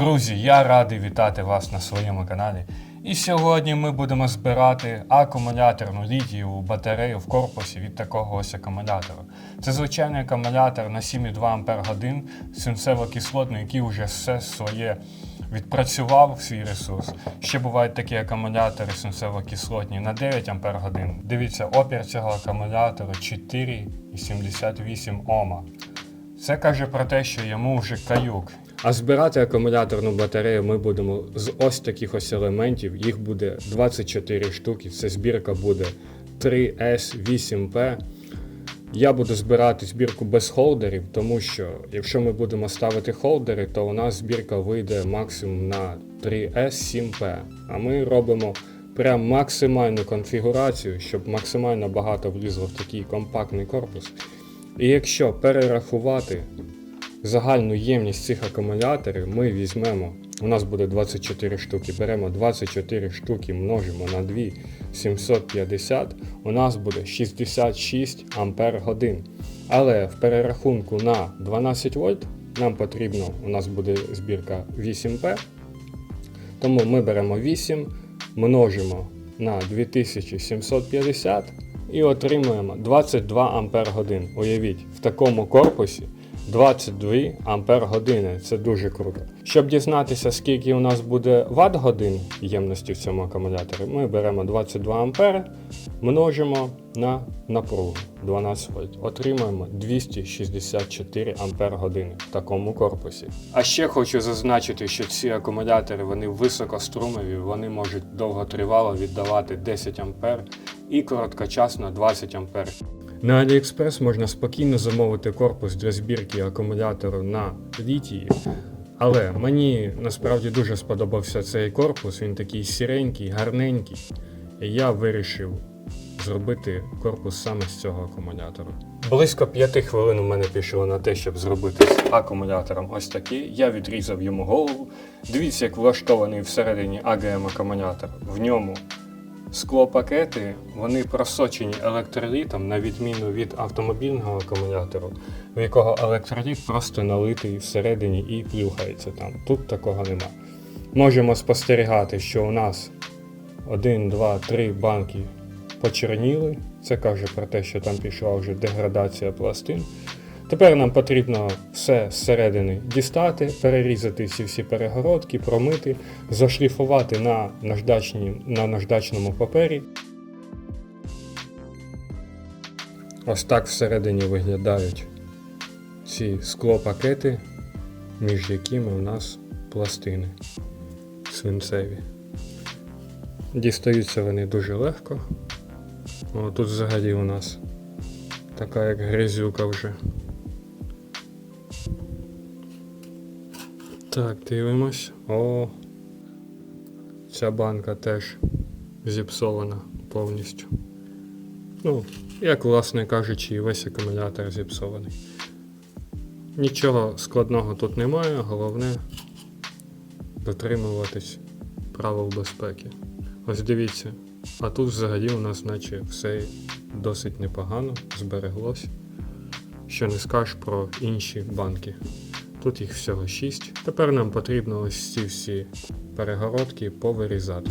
Друзі, я радий вітати вас на своєму каналі. І сьогодні ми будемо збирати акумуляторну літієву батарею в корпусі від такого ось акумулятора. Це звичайний акумулятор на 7,2 Ах свинцево-кислотний, який вже все своє відпрацював свій ресурс. Ще бувають такі акумулятори свинцево-кислотні на 9 Ах. Дивіться, опір цього акумулятора 4,78 Ома. Це каже про те, що йому вже каюк. А збирати акумуляторну батарею ми будемо з ось таких ось елементів. Їх буде 24 штуки. Це збірка буде 3S8P. Я буду збирати збірку без холдерів, тому що якщо ми будемо ставити холдери, то у нас збірка вийде максимум на 3S7P. А ми робимо прям максимальну конфігурацію, щоб максимально багато влізло в такий компактний корпус. І якщо перерахувати загальну ємність цих акумуляторів, ми візьмемо, у нас буде 24 штуки, беремо 24 штуки, множимо на 2 750, у нас буде 66 ампер годин. Але в перерахунку на 12 вольт нам потрібно, у нас буде збірка 8P, тому ми беремо 8, множимо на 2750 і отримуємо 22 ампер годин. Уявіть, в такому корпусі 22 ампер години. Це дуже круто. Щоб дізнатися, скільки у нас буде ватт годин ємності в цьому акумуляторі, ми беремо 22 ампери, множимо на напругу 12 вольт. Отримуємо 264 ампер години в такому корпусі. А ще хочу зазначити, що ці акумулятори вони високострумові, вони можуть довготривало віддавати 10 ампер і короткочасно 20 ампер. На AliExpress можна спокійно замовити корпус для збірки акумулятору на літії. Але мені насправді дуже сподобався цей корпус, він такий сіренький, гарненький. І я вирішив зробити корпус саме з цього акумулятора. Близько 5 хвилин у мене пішло на те, щоб зробити з акумулятором ось такий. Я відрізав йому голову. Дивіться, як влаштований всередині AGM акумулятор. В ньому Склопакети вони просочені електролітом, на відміну від автомобільного акумулятору, в якого електроліт просто налитий всередині і плюхається там. Тут такого нема. Можемо спостерігати, що у нас 1, 2, 3 банки почерніли. Це каже про те, що там пішла вже деградація пластин. Тепер нам потрібно все зсередини дістати, перерізати ці всі перегородки, промити, зашліфувати на, наждачні, на наждачному папері. Ось так всередині виглядають ці склопакети, між якими у нас пластини свинцеві. Дістаються вони дуже легко. О, тут взагалі у нас така як грязюка вже. Так, дивимось. О, ця банка теж зіпсована повністю. Ну, як, власне кажучи, і весь акумулятор зіпсований. Нічого складного тут немає, головне дотримуватись правил безпеки. Ось дивіться, а тут взагалі у нас наче все досить непогано збереглось. Що не скажеш про інші банки. Тут їх всього 6. Тепер нам потрібно ось ці всі перегородки повирізати.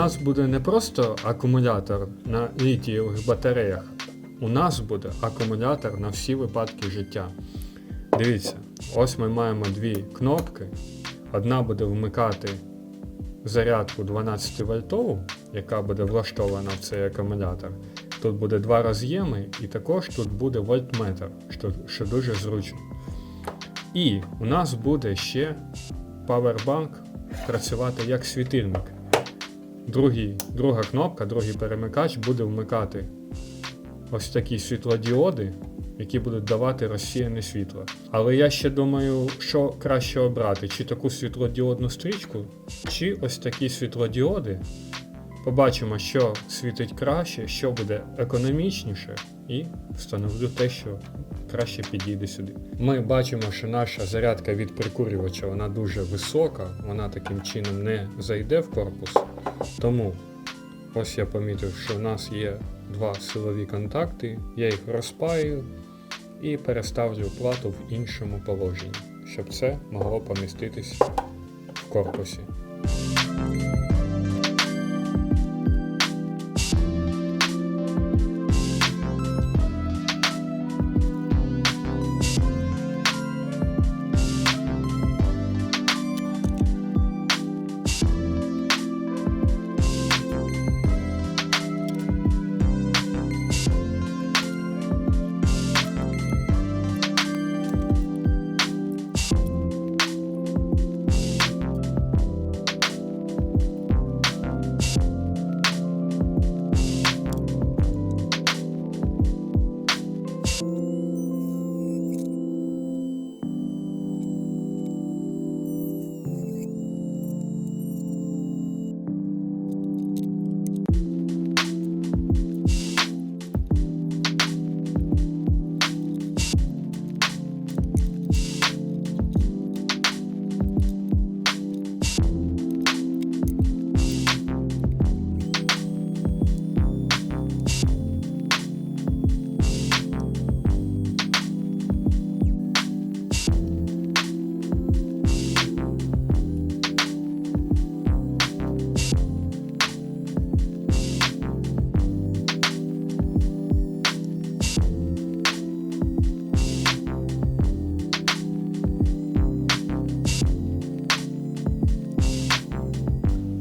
Нас буде не просто акумулятор на літієвих батареях, у нас буде акумулятор на всі випадки життя. Дивіться, ось ми маємо дві кнопки. Одна буде вмикати зарядку 12 вольтову, яка буде влаштована в цей акумулятор. Тут буде два роз'єми, і також тут буде вольтметр, що, що дуже зручно. І у нас буде ще Powerbank працювати як світильник. Другий, друга кнопка, другий перемикач буде вмикати ось такі світлодіоди, які будуть давати розсіяне світло. Але я ще думаю, що краще обрати: чи таку світлодіодну стрічку, чи ось такі світлодіоди. Побачимо, що світить краще, що буде економічніше, і встановлю те, що краще підійде сюди. Ми бачимо, що наша зарядка від прикурювача вона дуже висока, вона таким чином не зайде в корпус. Тому ось я помітив, що в нас є два силові контакти, я їх розпаю і переставлю плату в іншому положенні, щоб це могло поміститись в корпусі.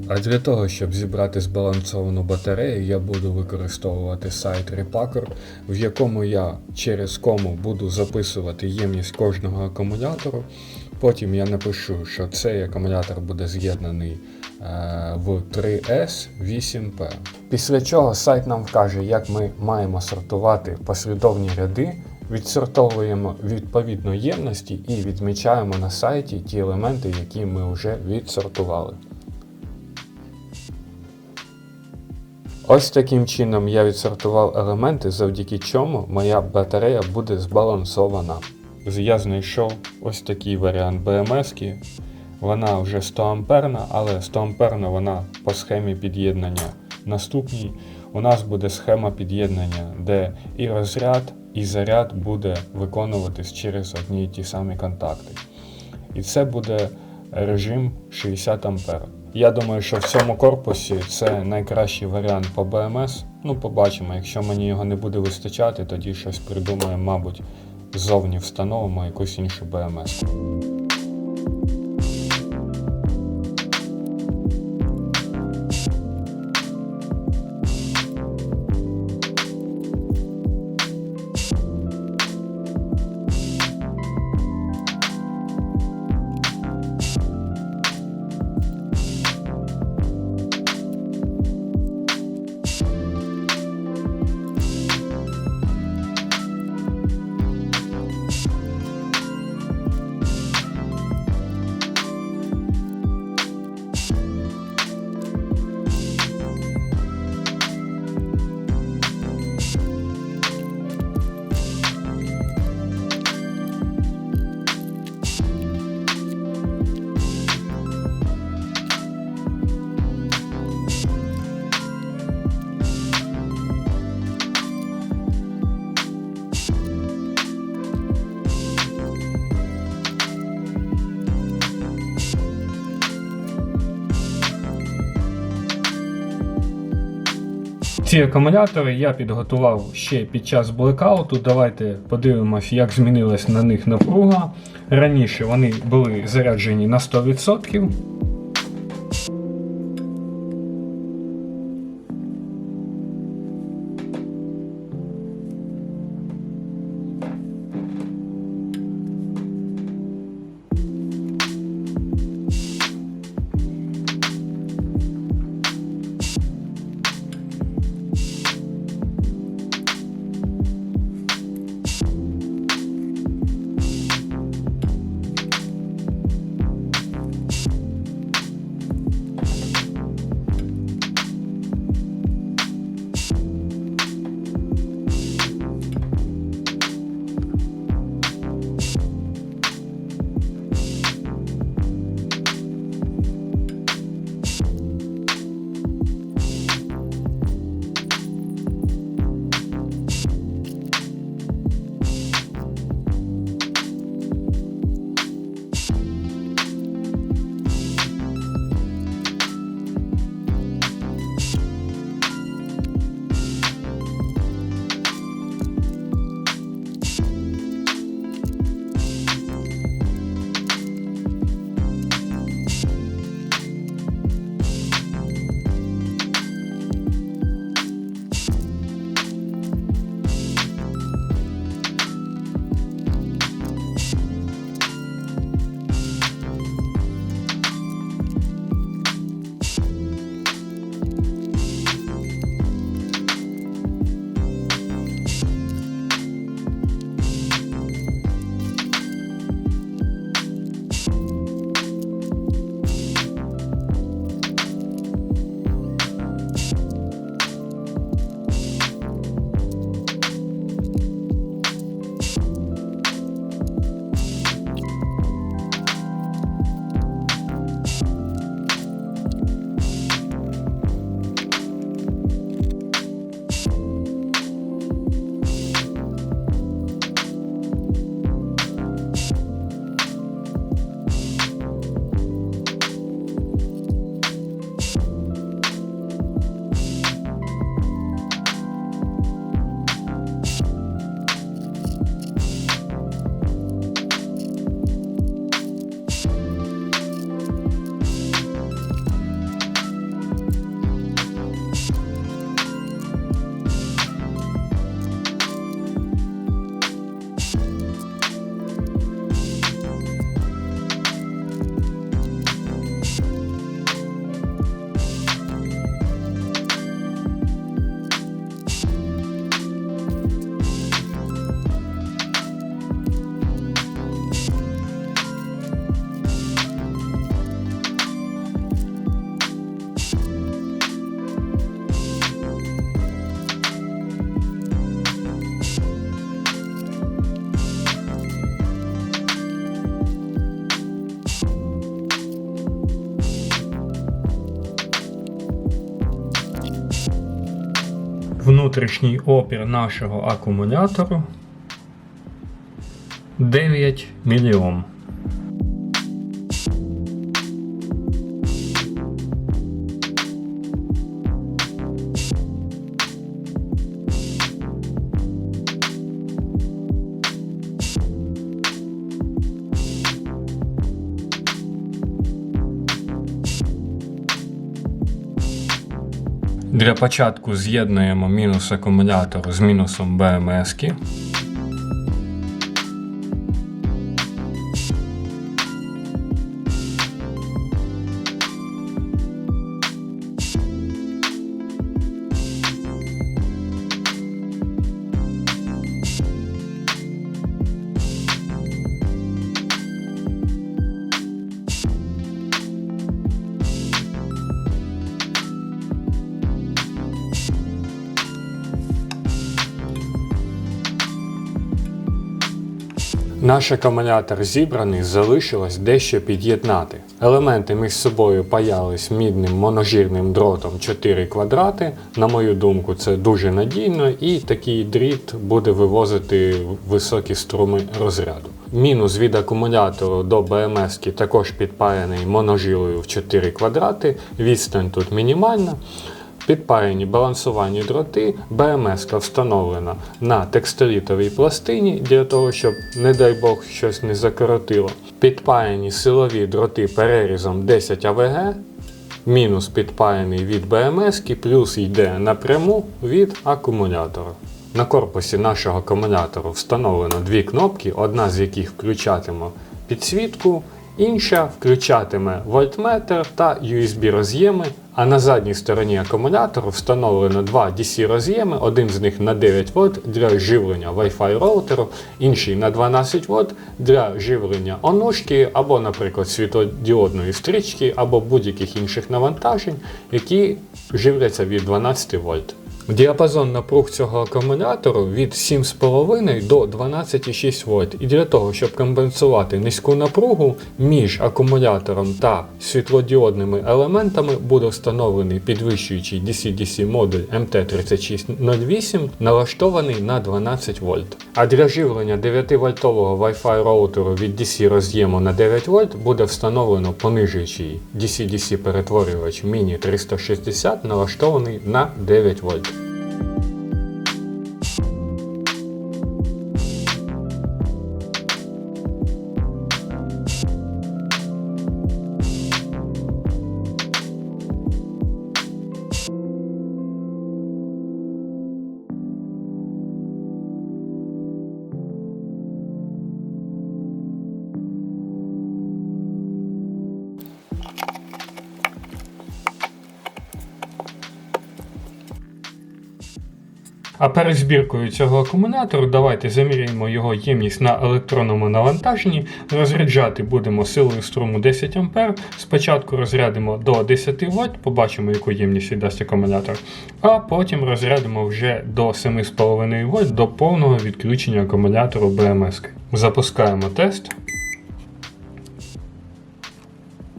А для того, щоб зібрати збалансовану батарею, я буду використовувати сайт Repacker, в якому я через кому буду записувати ємність кожного акумулятору. Потім я напишу, що цей акумулятор буде з'єднаний е, в 3S 8P. Після чого сайт нам вкаже, як ми маємо сортувати послідовні ряди, відсортовуємо відповідно ємності і відмічаємо на сайті ті елементи, які ми вже відсортували. Ось таким чином я відсортував елементи, завдяки чому моя батарея буде збалансована. Я знайшов ось такий варіант BMS. Вона вже 100 амперна, але 100 амперна вона по схемі під'єднання. Наступній у нас буде схема під'єднання, де і розряд, і заряд буде виконуватись через одні і ті самі контакти. І це буде режим 60 ампер. Я думаю, що в цьому корпусі це найкращий варіант по БМС. Ну, побачимо. Якщо мені його не буде вистачати, тоді щось придумаємо, мабуть, ззовні встановимо якусь іншу BMS. Ці акумулятори я підготував ще під час блекауту. Давайте подивимось, як змінилась на них напруга. Раніше вони були заряджені на 100%. Внутрішній опір нашого акумулятору 9 мільйом. Для початку з'єднуємо мінус акумулятор з мінусом БМС. -ки. Наш акумулятор зібраний, залишилось дещо під'єднати. Елементи між собою паялись мідним моножирним дротом 4 квадрати. На мою думку, це дуже надійно, і такий дріт буде вивозити високі струми розряду. Мінус від акумулятору до БМС також підпаяний моножилою в 4 квадрати. Відстань тут мінімальна. Підпаяні балансувальні дроти, БМС встановлена на текстолітовій пластині для того, щоб, не дай Бог, щось не закоротило. Підпаяні силові дроти перерізом 10 АВГ, мінус підпаяний від БМС, плюс йде напряму від акумулятора. На корпусі нашого акумулятору встановлено дві кнопки, одна з яких включатиме підсвітку, інша включатиме вольтметр та USB роз'єми. А на задній стороні акумулятору встановлено два DC роз'єми, один з них на 9 вольт для живлення Wi-Fi роутеру, інший на 12 вольт для живлення онушки або, наприклад, світлодіодної стрічки, або будь-яких інших навантажень, які живляться від 12 вольт. Діапазон напруг цього акумулятору від 7,5 до 12,6 вольт. І для того, щоб компенсувати низьку напругу між акумулятором та світлодіодними елементами, буде встановлений підвищуючий DC-DC модуль MT3608, налаштований на 12 вольт. А для живлення 9-вольтового Wi-Fi роутеру від DC роз'єму на 9 вольт буде встановлено понижуючий DC-DC перетворювач Mini 360, налаштований на 9 вольт. А перед збіркою цього акумулятору давайте заміряємо його ємність на електронному навантаженні. Розряджати будемо силою струму 10 А. Спочатку розрядимо до 10 вольт, побачимо, яку ємність дасть акумулятор, а потім розрядимо вже до 7,5 вольт до повного відключення акумулятору БМС. Запускаємо тест.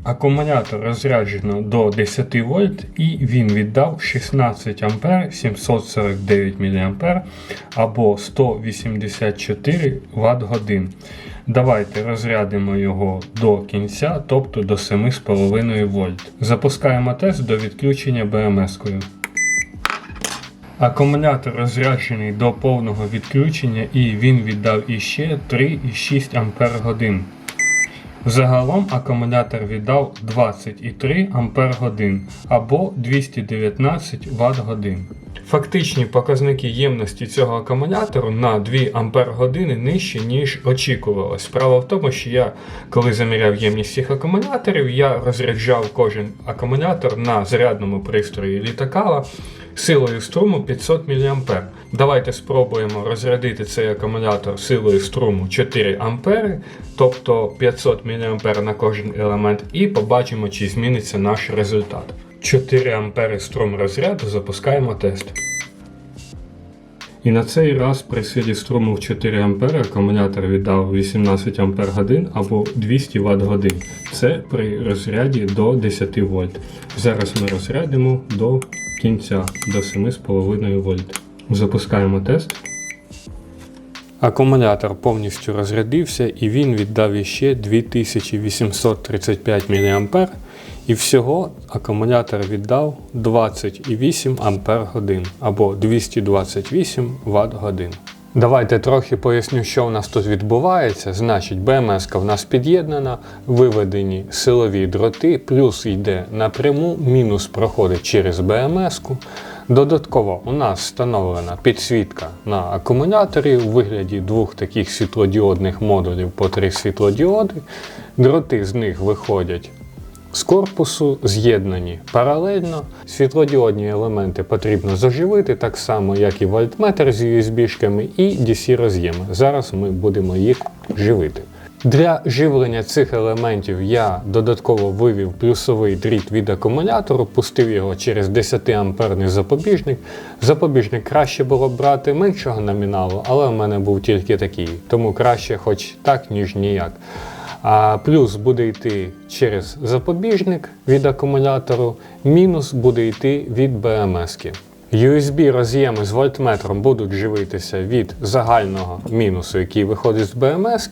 Акумулятор розряджено до 10 вольт і він віддав 16 А 749 мА або 184 Вт годин. Давайте розрядимо його до кінця, тобто до 7,5 вольт. Запускаємо тест до відключення БМС-кою. Акумулятор розряджений до повного відключення і він віддав іще 3,6 Ампер годин. Загалом акумулятор віддав 23 Ампер годин або 219 Вт годин. Фактичні показники ємності цього акумулятору на 2 Ампер години нижчі, ніж очікувалось. Справа в тому, що я, коли заміряв ємність цих акумуляторів, я розряджав кожен акумулятор на зарядному пристрої літакала силою струму 500 мА. Давайте спробуємо розрядити цей акумулятор силою струму 4 А, тобто 500 мА на кожен елемент, і побачимо, чи зміниться наш результат. 4 А струм розряду, запускаємо тест. І на цей раз при силі струму в 4 А акумулятор віддав 18 Ампер годин або 200 Вт годин. Це при розряді до 10 вольт. Зараз ми розрядимо до кінця до 7,5 вольт. Запускаємо тест. Акумулятор повністю розрядився і він віддав іще 2835 мА. І всього акумулятор віддав 20,8 Ампер годин або 228 Вт годин. Давайте трохи поясню, що у нас тут відбувається. Значить, БМС в нас під'єднана, виведені силові дроти, плюс йде напряму, мінус проходить через БМС. -ку. Додатково у нас встановлена підсвітка на акумуляторі у вигляді двох таких світлодіодних модулів по три світлодіоди. Дроти з них виходять з корпусу, з'єднані паралельно. Світлодіодні елементи потрібно заживити, так само, як і вольтметр з USB-шками і DC-роз'єми. Зараз ми будемо їх живити. Для живлення цих елементів я додатково вивів плюсовий дріт від акумулятору, пустив його через 10 амперний запобіжник. Запобіжник краще було б брати меншого номіналу, але в мене був тільки такий, тому краще хоч так, ніж ніяк. А плюс буде йти через запобіжник від акумулятору, мінус буде йти від БМС. USB роз'єми з вольтметром будуть живитися від загального мінусу, який виходить з БМС,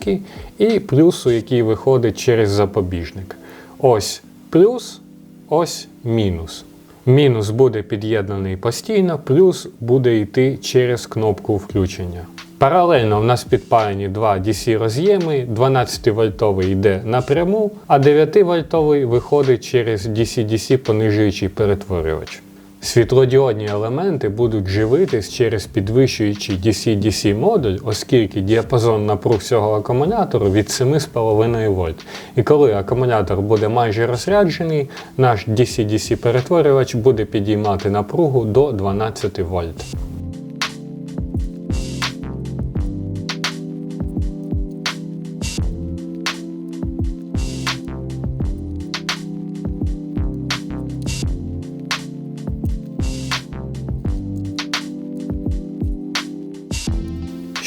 і плюсу, який виходить через запобіжник. Ось плюс, ось мінус. Мінус буде під'єднаний постійно, плюс буде йти через кнопку включення. Паралельно в нас підпаяні два DC роз'єми, 12 вольтовий йде напряму, а 9 вольтовий виходить через DC-DC понижуючий перетворювач. Світлодіодні елементи будуть живитись через підвищуючий DC-DC модуль, оскільки діапазон напруг цього акумулятору від 7,5 вольт. І коли акумулятор буде майже розряджений, наш DC-DC перетворювач буде підіймати напругу до 12 вольт.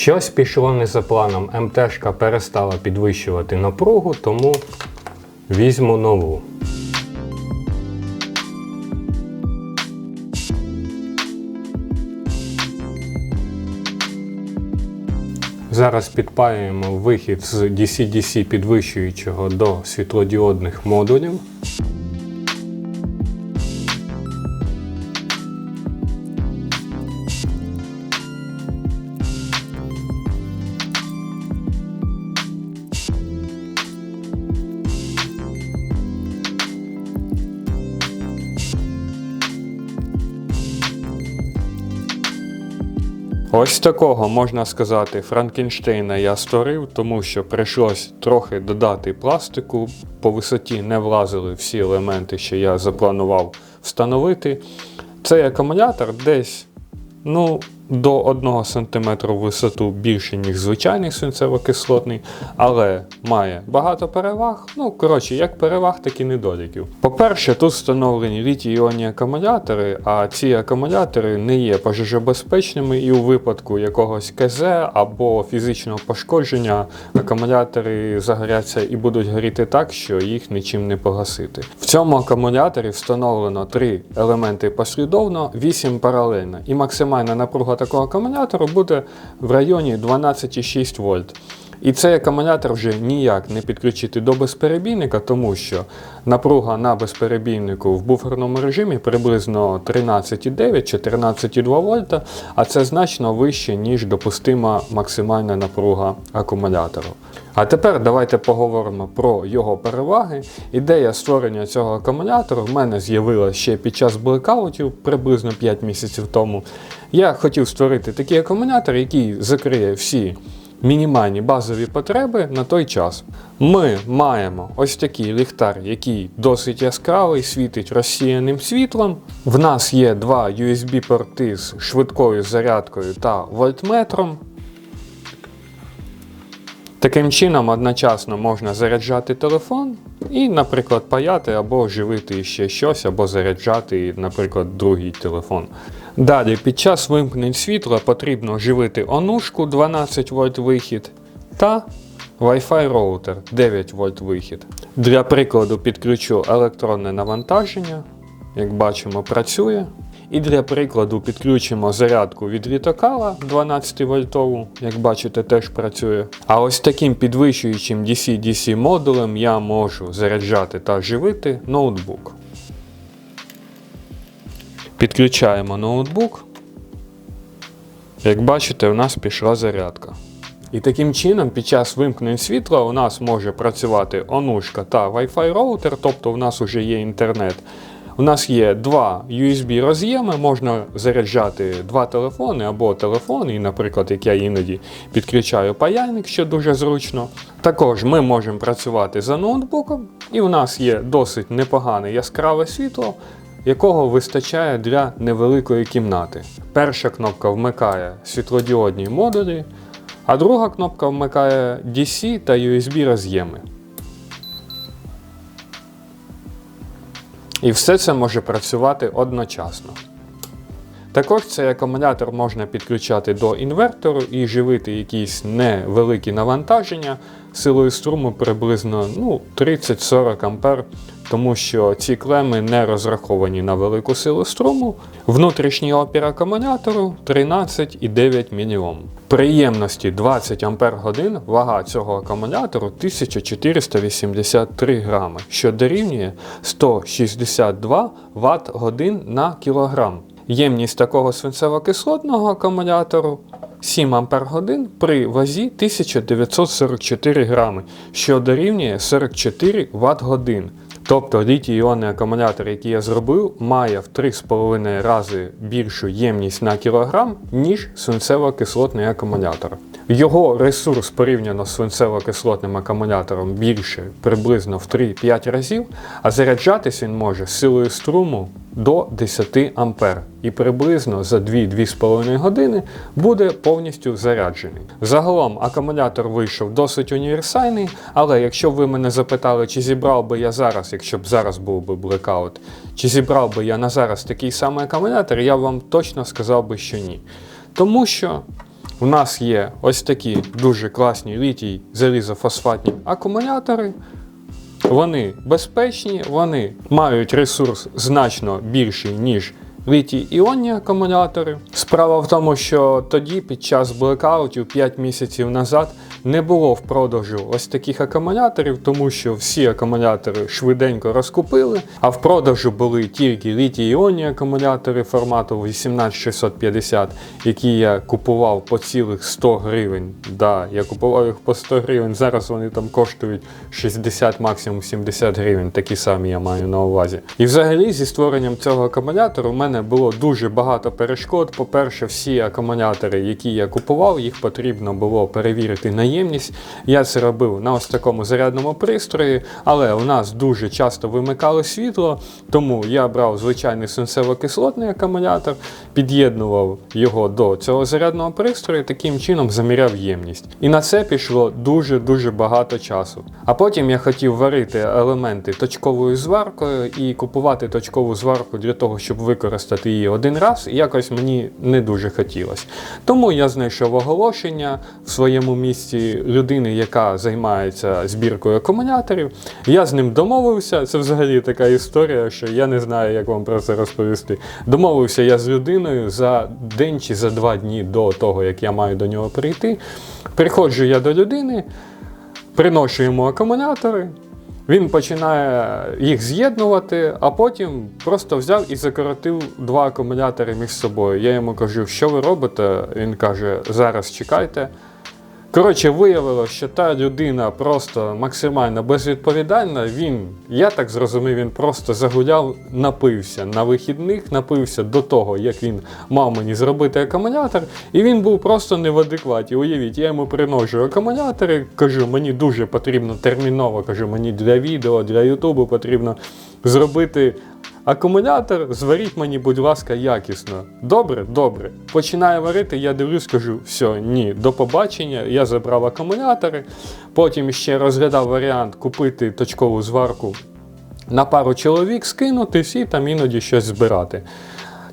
Щось пішло не за планом. МТшка перестала підвищувати напругу, тому візьму нову. Зараз підпаюємо вихід з DC-DC підвищуючого до світлодіодних модулів. Ось такого можна сказати, Франкенштейна я створив, тому що прийшлось трохи додати пластику. По висоті не влазили всі елементи, що я запланував встановити. Цей акумулятор десь ну, до 1 см висоту більше, ніж звичайний свинцево-кислотний, але має багато переваг. Ну, коротше, як переваг, так і недоліків. По-перше, тут встановлені літій-іонні акумулятори, а ці акумулятори не є пожежобезпечними, і у випадку якогось КЗ або фізичного пошкодження акумулятори загоряться і будуть горіти так, що їх нічим не погасити. В цьому акумуляторі встановлено три елементи послідовно, 8 паралельно, і максимальна напруга такого акумулятору буде в районі 12,6 вольт. І цей акумулятор вже ніяк не підключити до безперебійника, тому що напруга на безперебійнику в буферному режимі приблизно 13,9-14,2 вольта, а це значно вище, ніж допустима максимальна напруга акумулятору. А тепер давайте поговоримо про його переваги. Ідея створення цього акумулятору в мене з'явилася ще під час блекаутів приблизно 5 місяців тому. Я хотів створити такий акумулятор, який закриє всі мінімальні базові потреби на той час. Ми маємо ось такий ліхтар, який досить яскравий, світить розсіяним світлом. В нас є два USB-порти з швидкою зарядкою та вольтметром. Таким чином, одночасно можна заряджати телефон і, наприклад, паяти або живити ще щось, або заряджати, наприклад, другий телефон. Далі, під час вимкнень світла потрібно живити онушку 12 вольт вихід та Wi-Fi роутер 9 вольт вихід. Для прикладу підключу електронне навантаження. Як бачимо, працює. І для прикладу підключимо зарядку від Вітокала 12 вольтову, як бачите, теж працює. А ось таким підвищуючим DC-DC модулем я можу заряджати та живити ноутбук. Підключаємо ноутбук. Як бачите, у нас пішла зарядка. І таким чином, під час вимкнень світла у нас може працювати онушка та Wi-Fi роутер, тобто у нас вже є інтернет. У нас є два USB роз'єми, можна заряджати два телефони або телефон, і, наприклад, як я іноді підключаю паяльник, що дуже зручно. Також ми можемо працювати за ноутбуком, і у нас є досить непогане яскраве світло, якого вистачає для невеликої кімнати. Перша кнопка вмикає світлодіодні модулі, а друга кнопка вмикає DC та USB роз'єми. І все це може працювати одночасно. Також цей акумулятор можна підключати до інвертору і живити якісь невеликі навантаження силою струму приблизно ну, 30-40 А, тому що ці клеми не розраховані на велику силу струму. Внутрішній опір акумулятору 13,9 мОм. Приємності 20 Ах вага цього акумулятору 1483 грами, що дорівнює 162 Вт годин на кілограм. Ємність такого свинцево-кислотного акумулятору 7 Ах при вазі 1944 грами, що дорівнює 44 Вт годин. Тобто літій-іонний акумулятор, який я зробив, має в 3,5 рази більшу ємність на кілограм, ніж свинцево-кислотний акумулятор. Його ресурс порівняно з свинцево-кислотним акумулятором більше приблизно в 3-5 разів, а заряджатись він може силою струму до 10 А і приблизно за 2-2,5 години буде повністю заряджений. Загалом акумулятор вийшов досить універсальний, але якщо б ви мене запитали, чи зібрав би я зараз, якщо б зараз був би блекаут, чи зібрав би я на зараз такий самий акумулятор, я вам точно сказав би, що ні. Тому що у нас є ось такі дуже класні літій залізофосфатні акумулятори. Вони безпечні, вони мають ресурс значно більший, ніж літій іонні акумулятори. Справа в тому, що тоді, під час блекаутів 5 місяців назад, не було в продажу ось таких акумуляторів, тому що всі акумулятори швиденько розкупили, а в продажу були тільки літій іонні акумулятори формату 18650, які я купував по цілих 100 гривень. Да, я купував їх по 100 гривень. Зараз вони там коштують 60, максимум 70 гривень. Такі самі я маю на увазі. І взагалі зі створенням цього акумулятору в мене було дуже багато перешкод. По-перше, всі акумулятори, які я купував, їх потрібно було перевірити на ємність. Я це робив на ось такому зарядному пристрої, але у нас дуже часто вимикало світло, тому я брав звичайний свинцево-кислотний акумулятор, під'єднував його до цього зарядного пристрою, таким чином заміряв ємність. І на це пішло дуже-дуже багато часу. А потім я хотів варити елементи точковою зваркою і купувати точкову зварку для того, щоб використати її один раз, і якось мені не дуже хотілося. Тому я знайшов оголошення в своєму місці людини, яка займається збіркою акумуляторів. Я з ним домовився. Це взагалі така історія, що я не знаю, як вам про це розповісти. Домовився я з людиною за день чи за два дні до того, як я маю до нього прийти. Приходжу я до людини, приношу йому акумулятори. Він починає їх з'єднувати, а потім просто взяв і закоротив два акумулятори між собою. Я йому кажу, що ви робите? Він каже, зараз чекайте. Коротше, виявилося, що та людина просто максимально безвідповідальна. Він, я так зрозумів, він просто загуляв, напився на вихідних, напився до того, як він мав мені зробити акумулятор, і він був просто не в адекваті. Уявіть, я йому приношу акумулятори, кажу, мені дуже потрібно терміново, кажу, мені для відео, для Ютубу потрібно зробити Акумулятор зваріть мені, будь ласка, якісно. Добре, добре. Починаю варити, я дивлюсь, кажу, все, ні, до побачення. Я забрав акумулятори. Потім ще розглядав варіант купити точкову зварку на пару чоловік, скинутись і там іноді щось збирати.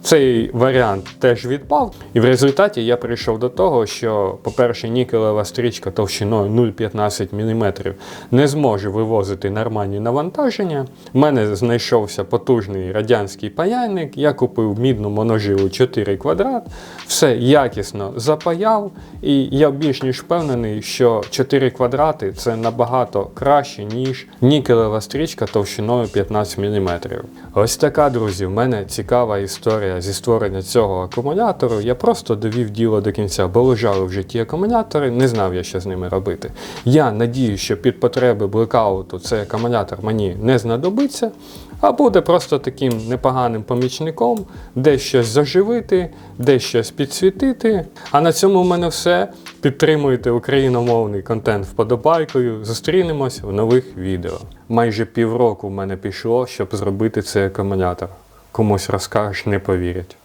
Цей варіант теж відпав, і в результаті я прийшов до того, що, по-перше, нікелева стрічка товщиною 0,15 мм не зможе вивозити нормальні навантаження. У мене знайшовся потужний радянський паяльник, я купив мідну моножилу 4 квадрат, все якісно запаяв, і я більш ніж впевнений, що 4 квадрати це набагато краще, ніж нікелева стрічка товщиною 15 мм. Ось така, друзі, в мене цікава історія зі створення цього акумулятору. Я просто довів діло до кінця, бо лежали в житті акумулятори, не знав я, що з ними робити. Я надію, що під потреби блекауту цей акумулятор мені не знадобиться, а буде просто таким непоганим помічником, де щось заживити, де щось підсвітити. А на цьому в мене все. Підтримуйте україномовний контент вподобайкою. Зустрінемось в нових відео. Майже півроку в мене пішло, щоб зробити цей акумулятор. Комусь розкажеш, не повірять.